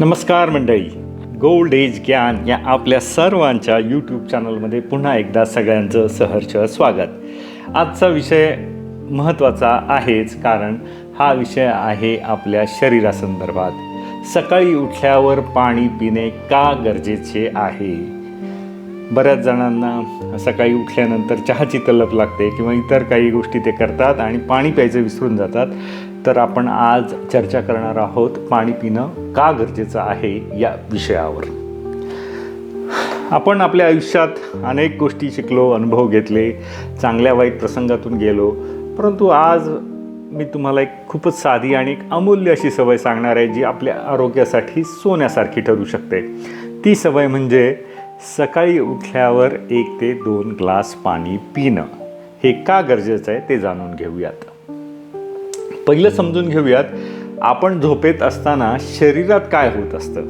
नमस्कार मंडळी. Gold age ज्ञान या आपल्या सर्वांच्या यूट्यूब चॅनलमध्ये पुन्हा एकदा सगळ्यांचं सहर्ष स्वागत. आजचा विषय महत्त्वाचा आहेच कारण हा विषय आहे आपल्या शरीरासंदर्भात. सकाळी उठल्यावर पाणी पिणे का गरजेचे आहे? बऱ्याच जणांना सकाळी उठल्यानंतर चहाची तलप लागते किंवा इतर काही गोष्टी ते करतात आणि पाणी प्यायचं विसरून जातात. तर आपण आज चर्चा करणार आहोत पाणी पिणं का गरजेचं आहे या विषयावर. आपण आपल्या आयुष्यात अनेक गोष्टी शिकलो अनुभव घेतले चांगल्या वाईट प्रसंगातून गेलो परंतु आज मी तुम्हाला एक खूपच साधी आणि एक अमूल्य अशी सवय सांगणार आहे जी आपल्या आरोग्यासाठी सोन्यासारखी ठरू शकते. ती सवय म्हणजे सकाळी उठल्यावर एक ते दोन ग्लास पाणी पिणं. हे का गरजेचं आहे ते जाणून घेऊयात. पहिलं समजून घेऊयात आपण झोपेत असताना शरीरात काय होत असतं?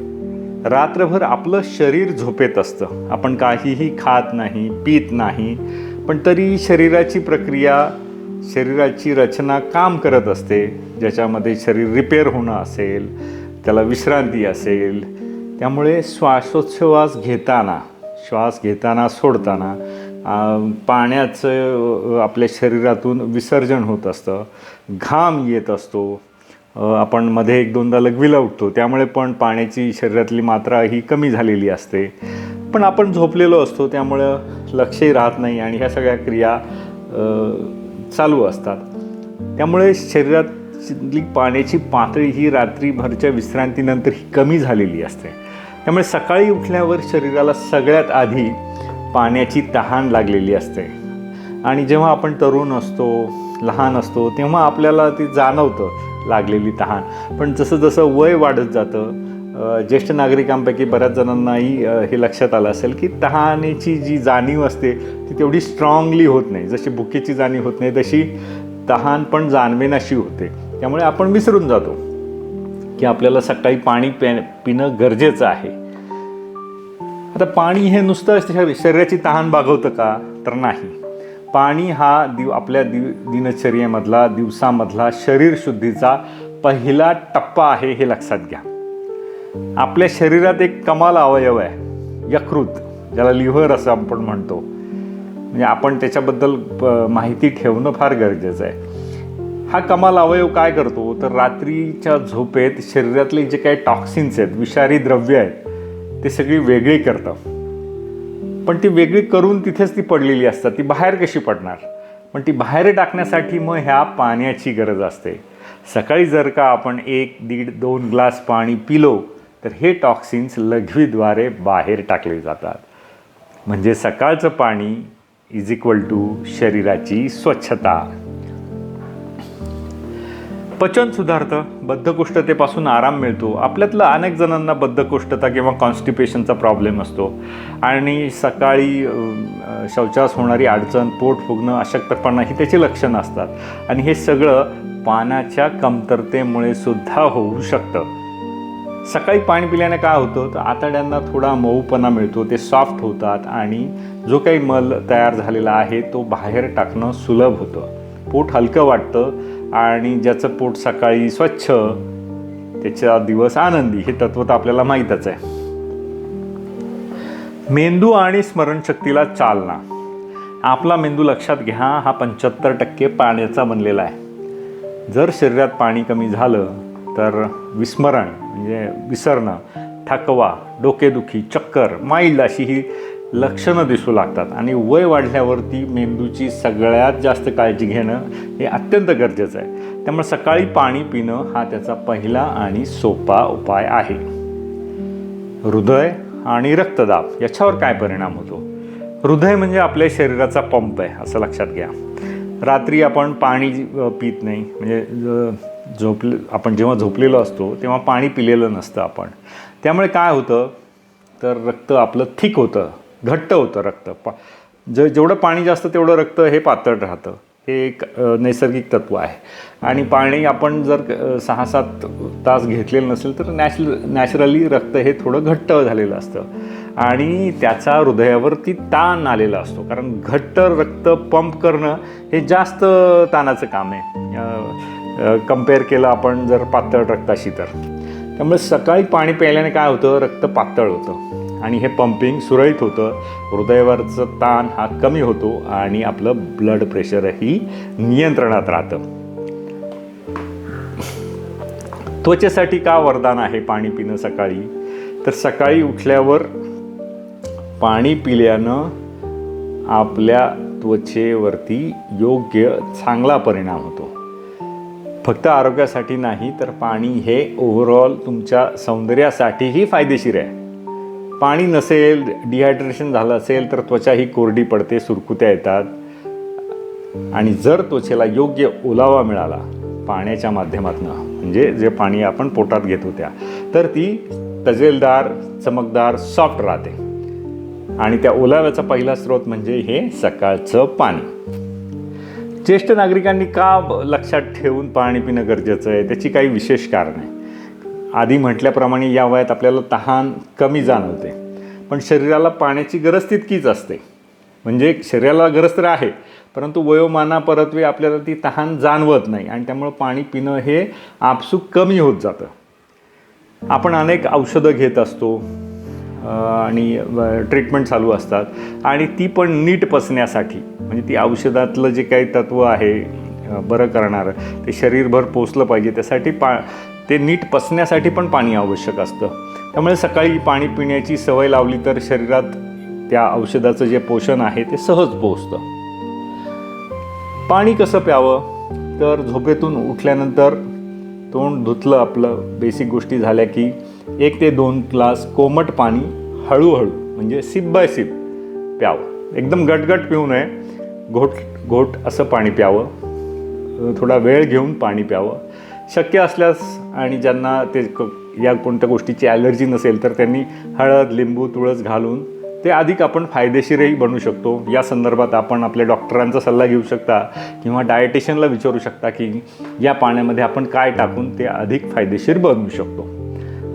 रात्रभर आपलं शरीर झोपेत असतं. आपण काहीही खात नाही पित नाही पण तरी शरीराची प्रक्रिया शरीराची रचना काम करत असते. ज्याच्यामध्ये शरीर रिपेअर होणं असेल त्याला विश्रांती असेल. त्यामुळे श्वासोच्छ्वास घेताना श्वास घेताना सोडताना पाण्याचं आपल्या शरीरातून विसर्जन होत असतं. घाम येत असतो. आपण मध्ये एक दोनदा लघवीला उठतो. त्यामुळे पण पाण्याची शरीरातली मात्रा ही कमी झालेली असते. पण आपण झोपलेलो असतो त्यामुळं लक्षही राहत नाही आणि ह्या सगळ्या क्रिया चालू असतात. त्यामुळे शरीरातली पाण्याची पातळी ही रात्रीभरच्या विश्रांतीनंतर ही कमी झालेली असते. त्यामुळे सकाळी उठल्यावर शरीराला सगळ्यात आधी पाण्याची तहान लागलेली असते. आणि जेव्हा आपण तरुण असतो लहान असतो तेव्हा आपल्याला ती जाणवतं लागलेली तहान. पण जसं जसं वय वाढत जातं ज्येष्ठ नागरिकांपैकी बऱ्याच जणांनाही हे लक्षात आलं असेल की तहानेची जी जाणीव असते ती तेवढी स्ट्रॉंगली होत नाही. जशी भुकेची जाणीव होत नाही तशी तहान पण जाणवेनाशी होते. त्यामुळे आपण विसरून जातो की आपल्याला सकाळी पाणी प्या पिणं गरजेचं आहे. आता पाणी हे नुसतं शरीराची तहान भागवतं का? तर नाही. पाणी हा दिव आपल्या दिव दिनचर्येमधला दिवसामधला शरीर शुद्धीचा पहिला टप्पा आहे हे लक्षात घ्या. आपल्या शरीरात एक कमाल अवयव आहे यकृत ज्याला लिव्हर असं आपण म्हणतो. म्हणजे आपण त्याच्याबद्दल प- माहिती ठेवणं फार गरजेचं आहे. हा कमाल अवयव काय करतो? तर रात्रीच्या झोपेत शरीरातले जे काही टॉक्सिन्स आहेत विषारी द्रव्य आहेत ते सगळी वेगळी करतं. पण ती वेगळी करून तिथेच ती पडलेली असतात. ती बाहेर कशी पडणार? पण ती बाहेर टाकण्यासाठी मग ह्या पाण्याची गरज असते. सकाळी जर का आपण एक दीड दोन ग्लास पाणी पिलो तर हे टॉक्सिन्स लघवीद्वारे बाहेर टाकले जातात. म्हणजे सकाळचं पाणी इज इक्वल टू शरीराची स्वच्छता. पचन सुधारतं बद्धकोष्ठतेपासून आराम मिळतो. आपल्यातलं अनेक जणांना बद्धकोष्ठता किंवा कॉन्स्टिपेशनचा प्रॉब्लेम असतो. आणि सकाळी शौचास होणारी अडचण पोट फुगणं अशक्तपणा ही त्याची लक्षणं असतात. आणि हे सगळं पाण्याच्या कमतरतेमुळे सुद्धा होऊ शकतं. सकाळी पाणी पिल्याने काय होतं? तर आतड्यांना थोडा मऊपणा मिळतो ते सॉफ्ट होतात आणि जो काही मल तयार झालेला आहे तो बाहेर टाकणं सुलभ होतं. पोट हलकं वाटतं आणि ज्याचं पोट सकाळी स्वच्छ त्याचा दिवस आनंदी हे तत्व तर आपल्याला माहीतच आहे. मेंदू आणि स्मरणशक्तीला चालना. आपला मेंदू लक्षात घ्या हा पंच्याहत्तर टक्के पाण्याचा बनलेला आहे. जर शरीरात पाणी कमी झालं तर विस्मरण म्हणजे विसरणं थकवा डोकेदुखी चक्कर माईल्ड अशी ही लक्षणं दिसू लागतात. आणि वय वाढल्यावरती मेंदूची सगळ्यात जास्त काळजी घेणं हे अत्यंत गरजेचं आहे. त्यामुळे सकाळी पाणी पिणं हा त्याचा पहिला आणि सोपा उपाय आहे. हृदय आणि रक्तदाब याच्यावर काय परिणाम होतो? हृदय म्हणजे आपल्या शरीराचा पंप आहे असं लक्षात घ्या. रात्री आपण पाणी पित नाही. म्हणजे झोपले आपण जेव्हा झोपलेलो असतो तेव्हा पाणी पिलेलं नसतं आपण. त्यामुळे काय होतं? तर रक्त आपलं थिक होतं. घट्ट होतं रक्त. पा ज जेवढं पाणी जास्त तेवढं रक्त हे पातळ राहतं. हे एक नैसर्गिक तत्व आहे. आणि पाणी आपण जर सहा सात तास घेतलेलं नसेल तर नॅचरल नॅचरली रक्त हे थोडं घट्ट झालेलं असतं. आणि त्याचा हृदयावरती ताण आलेला असतो. कारण घट्ट रक्त पंप करणं हे जास्त ताणाचं काम आहे. कंपेअर केलं आपण जर पातळ रक्ताशी तर. त्यामुळे सकाळी पाणी प्यायल्याने काय होतं? रक्त पातळ होतं. आणि हे पंपिंग सुरळीत होतं. हृदयावरचं ताण हा कमी होतो आणि आपलं ब्लड प्रेशरही नियंत्रणात राहतं. त्वचेसाठी का वरदान आहे पाणी पिणं सकाळी? तर सकाळी उठल्यावर पाणी पिल्यानं आपल्या त्वचेवरती योग्य चांगला परिणाम होतो. फक्त आरोग्यासाठी नाही तर पाणी हे ओव्हरऑल तुमच्या सौंदर्यासाठीही फायदेशीर आहे. पाणी नसेल डिहायड्रेशन झालं असेल तर त्वचा ही कोरडी पडते सुरकुत्या येतात. आणि जर त्वचेला योग्य ओलावा मिळाला पाण्याच्या माध्यमातून म्हणजे जे पाणी आपण पोटात घेतो त्या तर ती तजेलदार चमकदार सॉफ्ट राहते. आणि त्या ओलाव्याचा पहिला स्रोत म्हणजे हे सकाळचं पाणी. ज्येष्ठ नागरिकांनी का लक्षात ठेवून पाणी पिणं गरजेचं आहे? त्याची काही विशेष कारण आहे आधी म्हटल्याप्रमाणे या वयात आपल्याला तहान कमी जाणवते. पण शरीराला पाण्याची गरज तितकीच असते. म्हणजे शरीराला गरज तर आहे परंतु वयोमानापरत्वे आपल्याला ती तहान जाणवत नाही आणि त्यामुळं पाणी पिणं हे आपसूक कमी होत जातं. आपण अनेक औषधं घेत असतो आणि ट्रीटमेंट चालू असतात. आणि ती पण नीट पचण्यासाठी म्हणजे ती औषधातलं जे काही तत्त्व आहे बरं करणारं ते शरीरभर पोचलं पाहिजे. त्यासाठी पा ते नीट पचण्यासाठी पण पाणी आवश्यक असतं. त्यामुळे सकाळी पाणी पिण्याची सवय लावली तर शरीरात त्या औषधाचं जे पोषण आहे ते सहज पोचतं पाणी कसं प्यावं? तर झोपेतून उठल्यानंतर तोंड धुतलं आपलं बेसिक गोष्टी झाल्या की एक ते दोन ग्लास कोमट पाणी हळूहळू म्हणजे सिप बाय सिप प्यावं. एकदम गटगट पिऊ नये. घोट घोट असं पाणी प्यावं. थोडा वेळ घेऊन पाणी प्यावं. शक्य असल्यास आणि ज्यांना ते क- या कोणत्या गोष्टीची ॲलर्जी नसेल तर त्यांनी हळद लिंबू तुळस घालून ते अधिक आपण फायदेशीरही बनू शकतो. या संदर्भात आपण आपल्या डॉक्टरांचा सल्ला घेऊ शकता किंवा डायटिशियनला विचारू शकता की या पाण्यामध्ये आपण काय टाकून ते अधिक फायदेशीर बनवू शकतो.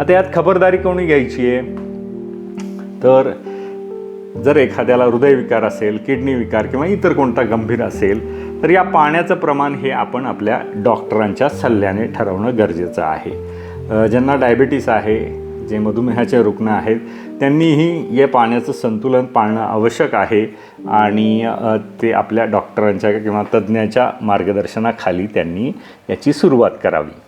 आता यात खबरदारी कोणी घ्यायची आहे? तर जर एखाद्याला हृदयविकार असेल किडनी विकार किंवा इतर कोणता गंभीर असेल तर या पाण्याचं प्रमाण हे आपण आपल्या डॉक्टरांच्या सल्ल्याने ठरवणं गरजेचं आहे. ज्यांना डायबिटीस आहे जे मधुमेहाचे रुग्ण आहेत त्यांनीही या पाण्याचं संतुलन पाळणं आवश्यक आहे आणि ते आपल्या डॉक्टरांच्या किंवा तज्ज्ञाच्या मार्गदर्शनाखाली त्यांनी याची सुरुवात करावी.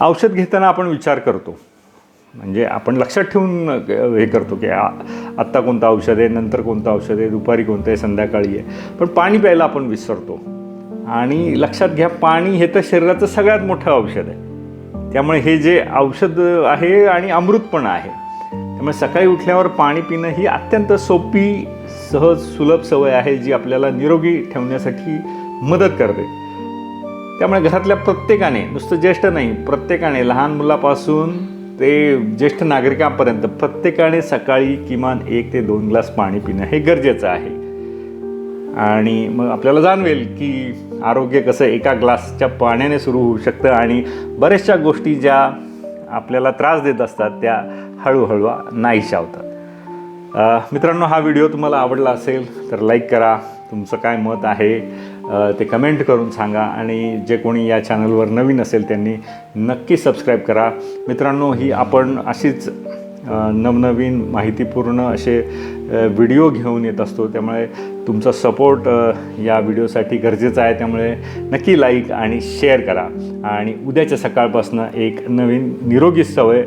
औषध घेताना आपण विचार करतो. म्हणजे आपण लक्षात ठेवून हे करतो की आत्ता कोणतं औषध आहे नंतर कोणतं औषध आहे दुपारी कोणतं आहे संध्याकाळी आहे. पण पाणी प्यायला आपण विसरतो. आणि लक्षात घ्या पाणी हे तर शरीराचं सगळ्यात मोठं औषध आहे. त्यामुळे हे जे औषध आहे आणि अमृत पण आहे. त्यामुळे सकाळी उठल्यावर पाणी पिणं ही अत्यंत सोपी सहज सुलभ सवय आहे जी आपल्याला निरोगी ठेवण्यासाठी मदत करते. त्यामुळे घरातल्या प्रत्येकाने नुसतं ज्येष्ठ नाही प्रत्येकाने लहान मुलापासून ते ज्येष्ठ नागरिकांपर्यंत प्रत्येकाने सकाळी किमान एक ते दोन ग्लास पाणी पिणं हे गरजेचं आहे. आणि मग आपल्याला जाणवेल की आरोग्य कसं एका ग्लासच्या पाण्याने सुरू होऊ शकतं आणि बऱ्याचशा गोष्टी ज्या आपल्याला त्रास देत असतात त्या हळूहळू नाहीशा होतात. मित्रांनो हा व्हिडिओ तुम्हाला आवडला असेल तर लाईक करा तुमचं काय मत आहे ते कमेंट करून सांगा. आणि जे कोणी या चॅनलवर नवीन असेल त्यांनी नक्की सबस्क्राईब करा. मित्रांनो ही आपण अशीच नवनवीन माहितीपूर्ण असे व्हिडिओ घेऊन येत असतो. त्यामुळे तुमचा सपोर्ट या व्हिडिओसाठी गरजेचा आहे. त्यामुळे नक्की लाईक आणि शेअर करा. आणि उद्याच्या सकाळपासून एक नवीन निरोगी सवय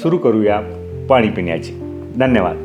सुरू करूया पाणी पिण्याची. धन्यवाद.